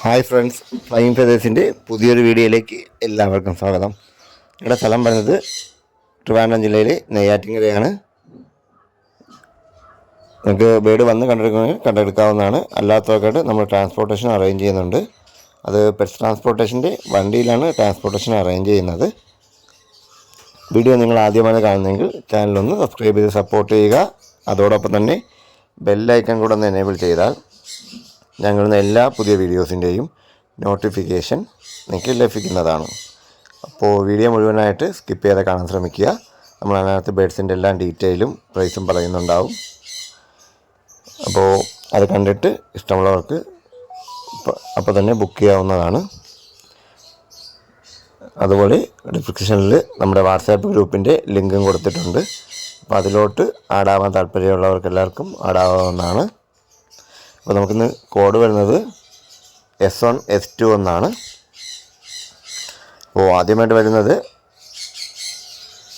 Hi friends flame ഫെതേഴ്സിന്റെ പുതിയൊരു വീഡിയോയിലേക്ക് എല്ലാവർക്കും സ്വാഗതം. ഇവിടെ സ്ഥലം പറയുന്നത് ട്രിവാൻഡ്രം ജില്ലയിലെ നെയ്യാറ്റിങ്ങരയാണ് നിങ്ങൾക്ക് ബേഡ് വന്ന് കണ്ടെടുക്കണമെങ്കിൽ കണ്ടെടുക്കാവുന്നതാണ്. അല്ലാത്തവർക്കായിട്ട് നമ്മൾ ട്രാൻസ്പോർട്ടേഷൻ അറേഞ്ച് ചെയ്യുന്നുണ്ട്. അത് പെറ്റ്സ് ട്രാൻസ്പോർട്ടേഷന്റെ വണ്ടിയിലാണ് ട്രാൻസ്പോർട്ടേഷൻ അറേഞ്ച് ചെയ്യുന്നത്. വീഡിയോ നിങ്ങൾ ആദ്യമായി കാണുന്നെങ്കിൽ ചാനലൊന്ന് സബ്സ്ക്രൈബ് ചെയ്ത് സപ്പോർട്ട് ചെയ്യുക. അതോടൊപ്പം തന്നെ ബെല്ലൈക്കൺ കൂടെ ഒന്ന് എനേബിൾ ചെയ്താൽ ഞങ്ങളുടെ എല്ലാ പുതിയ വീഡിയോസിന്റെയും നോട്ടിഫിക്കേഷൻ നിങ്ങൾക്ക് ലഭിക്കുന്നതാണ്. അപ്പോൾ വീഡിയോ മുഴുവനായിട്ട് സ്കിപ്പ് ചെയ്യാതെ കാണാൻ ശ്രമിക്കുക. നമ്മൾ അതിനകത്ത് ബേഡ്സിന്റെ എല്ലാം ഡീറ്റെയിലും പ്രൈസും പറയുന്നുണ്ടാവും. അപ്പോൾ അത് കണ്ടിട്ട് ഇഷ്ടമുള്ളവർക്ക് അപ്പോൾ തന്നെ ബുക്ക് ചെയ്യാവുന്നതാണ്. അതുപോലെ ഡിസ്ക്രിപ്ഷനിൽ നമ്മുടെ വാട്സാപ്പ് ഗ്രൂപ്പിന്റെ ലിങ്കും കൊടുത്തിട്ടുണ്ട്. അപ്പോൾ അതിലോട്ട് ആഡാവാൻ താല്പര്യമുള്ളവർക്ക് എല്ലാവർക്കും ആഡാവാവുന്നതാണ് അപ്പോൾ നമുക്കിന്ന് കോഡ് വരുന്നത് എസ് വൺ എസ് ടു എന്നാണ്. അപ്പോൾ ആദ്യമായിട്ട് വരുന്നത്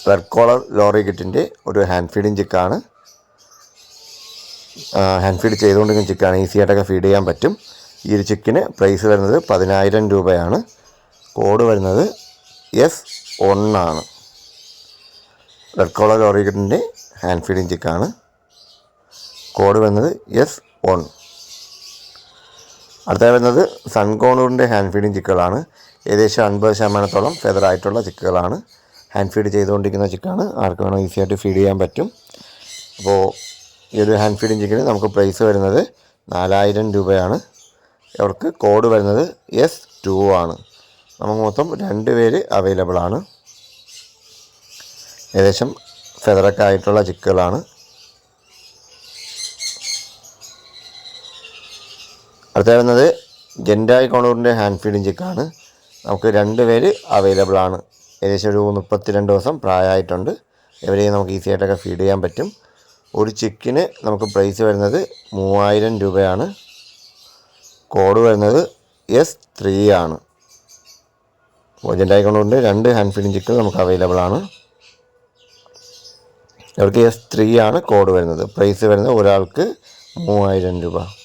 റെഡ് കോളർ ലോറി കിറ്റിന്റെ ഒരു ഹാൻഡ് ഫീഡിങ് ചിക്കാണ് ഹാൻഡ് ഫീഡ് ചെയ്തുകൊണ്ടിരിക്കുന്ന ചിക്കാണ് ഈസി ആയിട്ടൊക്കെ ഫീഡ് ചെയ്യാൻ പറ്റും. ഈ ഒരു ചിക്കിന് പ്രൈസ് വരുന്നത് പതിനായിരം രൂപയാണ്. കോഡ് വരുന്നത് എസ് ഒന്നാണ് റെഡ് കോളർ ലോറി കിറ്റിന്റെ ഹാൻഡ് ഫീഡിങ് ചിക്കാണ് കോഡ് വരുന്നത് എസ് വൺ അടുത്ത വരുന്നത് സൺകോണൂറിന്റെ ഹാൻഡ് ഫീഡിങ് ചിക്കുകളാണ്. ഏകദേശം അൻപത് ശതമാനത്തോളം ഫെതറായിട്ടുള്ള ചിക്കുകളാണ്. ഹാൻഡ് ഫീഡ് ചെയ്തുകൊണ്ടിരിക്കുന്ന ചിക്കാണ് ആർക്ക് വേണോ ഈസി ആയിട്ട് ഫീഡ് ചെയ്യാൻ പറ്റും. അപ്പോൾ ഈ ഒരു ഹാൻഡ് ഫീഡിങ് ചിക്കന് നമുക്ക് പ്രൈസ് വരുന്നത് നാലായിരം രൂപയാണ്. അവർക്ക് കോഡ് വരുന്നത് എസ് ടു ആണ്. നമുക്ക് മൊത്തം രണ്ട് പേര് അവൈലബിൾ ആണ്. ഏകദേശം ഫെതറൊക്കെ ആയിട്ടുള്ള ചിക്കുകളാണ്. അടുത്ത വരുന്നത് ജെൻഡായ് കോണൂറിന്റെ ഹാൻഡ് ഫീഡിങ് ചിക്കാണ് നമുക്ക് രണ്ട് പേര് അവൈലബിൾ ആണ്. ഏകദേശം ഒരു മുപ്പത്തിരണ്ട് ദിവസം പ്രായമായിട്ടുണ്ട്. ഇവരെയും നമുക്ക് ഈസി ആയിട്ടൊക്കെ ഫീഡ് ചെയ്യാൻ പറ്റും. ഒരു ചിക്കിന് നമുക്ക് പ്രൈസ് വരുന്നത് മൂവായിരം രൂപയാണ്. കോഡ് വരുന്നത് എസ് ത്രീ ആണ്. ജെൻഡായ് കോണൂറിന്റെ രണ്ട് ഹാൻഡ് ഫീഡിങ് ചിക്കൻ നമുക്ക് അവൈലബിൾ ആണ്. ഇവർക്ക് എസ് ത്രീ ആണ് കോഡ് വരുന്നത്. പ്രൈസ് വരുന്നത് ഒരാൾക്ക് മൂവായിരം രൂപ.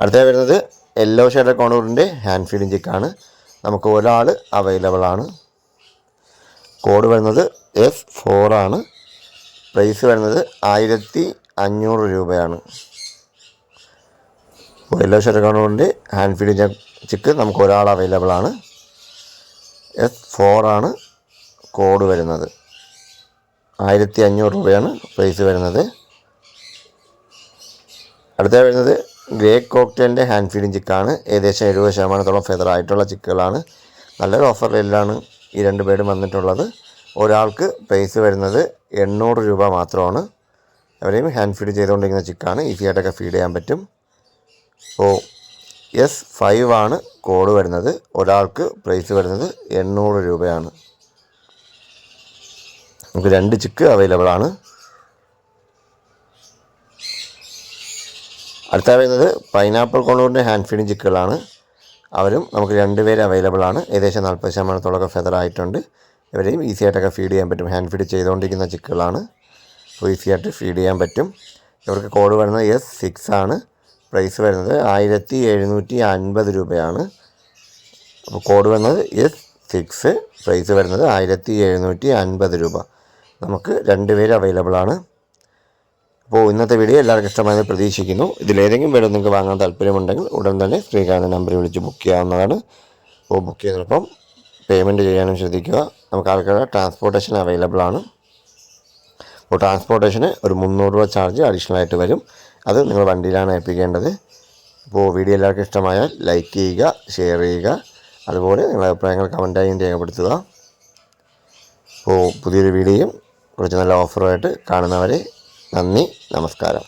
അടുത്ത വരുന്നത് യെല്ലോ ഷെയ്ഡ് കോണൂറിന്റെ ഹാൻഡ് ഫീഡിങ് ചിക്കാണ് നമുക്ക് ഒരാൾ അവൈലബിൾ ആണ്. കോഡ് വരുന്നത് എഫ് ആണ്. പ്രൈസ് വരുന്നത് ആയിരത്തി അഞ്ഞൂറ് രൂപയാണ് യെല്ലോ ഷെയ്ഡ് കോണൂറിന്റെ ഹാൻഡ് ഫീഡിങ് ചിക്ക് നമുക്ക് ഒരാൾ അവൈലബിൾ ആണ്. എഫ് ഫോർ ആണ് കോഡ് വരുന്നത്. ആയിരത്തി അഞ്ഞൂറ് രൂപയാണ് പ്രൈസ് വരുന്നത്. അടുത്ത വരുന്നത് ഗ്രേ കോക്ടെയിലിന്റെ ഹാൻഡ് ഫീഡിങ് ചിക്കാണ് ഏകദേശം എഴുപത് ശതമാനത്തോളം ഫെദർ ആയിട്ടുള്ള ചിക്കുകളാണ് നല്ലൊരു ഓഫറിലാണ് ഈ രണ്ട് ബേഡും വന്നിട്ടുള്ളത്. ഒരാൾക്ക് പ്രൈസ് വരുന്നത് എണ്ണൂറ് രൂപ മാത്രമാണ്. അവരെയും ഹാൻഡ് ഫീഡ് ചെയ്തുകൊണ്ടിരിക്കുന്ന ചിക്കാണ് ഈസി ആയിട്ടൊക്കെ ഫീഡ് ചെയ്യാൻ പറ്റും. ഓ എസ് ഫൈവ് ആണ് കോഡ് വരുന്നത്. ഒരാൾക്ക് പ്രൈസ് വരുന്നത് എണ്ണൂറ് രൂപയാണ്. നമുക്ക് രണ്ട് ചിക്ക് അവൈലബിൾ ആണ്. അടുത്ത വരുന്നത് പൈനാപ്പിൾ കൊണ്ടൂറിന്റെ ഹാൻഡ് ഫീഡിങ് ചിക്കുകളാണ് അവരും നമുക്ക് രണ്ട് പേര് അവൈലബിൾ ആണ്. ഏകദേശം നാൽപ്പത് ശതമാനത്തോളമൊക്കെ ഫെദർ ആയിട്ടുണ്ട്. ഇവരെയും ഈസി ആയിട്ടൊക്കെ ഫീഡ് ചെയ്യാൻ പറ്റും. ഹാൻഡ് ഫീഡ് ചെയ്തുകൊണ്ടിരിക്കുന്ന ചിക്കുകളാണ് അപ്പോൾ ഈസി ആയിട്ട് ഫീഡ് ചെയ്യാൻ പറ്റും. ഇവർക്ക് കോഡ് വരുന്നത് എസ് സിക്സ് ആണ്. പ്രൈസ് വരുന്നത് ആയിരത്തി എഴുന്നൂറ്റി അൻപത് രൂപയാണ്. അപ്പോൾ കോഡ് വരുന്നത് എസ് സിക്സ് പ്രൈസ് വരുന്നത് ആയിരത്തി എഴുന്നൂറ്റി അൻപത് രൂപ. നമുക്ക് രണ്ട് പേര് അവൈലബിൾ ആണ്. അപ്പോൾ ഇന്നത്തെ വീഡിയോ എല്ലാവർക്കും ഇഷ്ടമായെന്ന് പ്രതീക്ഷിക്കുന്നു. ഇതിലേതെങ്കിലും വീട് നിങ്ങൾക്ക് വാങ്ങാൻ താല്പര്യമുണ്ടെങ്കിൽ ഉടൻ തന്നെ സ്ത്രീ കാണുന്ന നമ്പറിൽ വിളിച്ച് ബുക്ക് ചെയ്യാവുന്നതാണ്. അപ്പോൾ ബുക്ക് ചെയ്തപ്പം പേയ്മെന്റ് ചെയ്യാനും ശ്രദ്ധിക്കുക. നമുക്ക് ആൾക്കാരുടെ ട്രാൻസ്പോർട്ടേഷൻ അവൈലബിൾ ആണ്. അപ്പോൾ ട്രാൻസ്പോർട്ടേഷന് ഒരു മുന്നൂറ് രൂപ ചാർജ് അഡീഷണൽ ആയിട്ട് വരും. അത് നിങ്ങൾ വണ്ടിയിലാണ് ഏൽപ്പിക്കേണ്ടത്. അപ്പോൾ വീഡിയോ എല്ലാവർക്കും ഇഷ്ടമായാൽ ലൈക്ക് ചെയ്യുക ഷെയർ ചെയ്യുക. അതുപോലെ നിങ്ങളുടെ അഭിപ്രായങ്ങൾ കമന്റായും രേഖപ്പെടുത്തുക. അപ്പോൾ പുതിയൊരു വീഡിയോയും കുറച്ച് നല്ല ഓഫറുമായിട്ട് കാണുന്നവരെ നന്ദി നമസ്കാരം.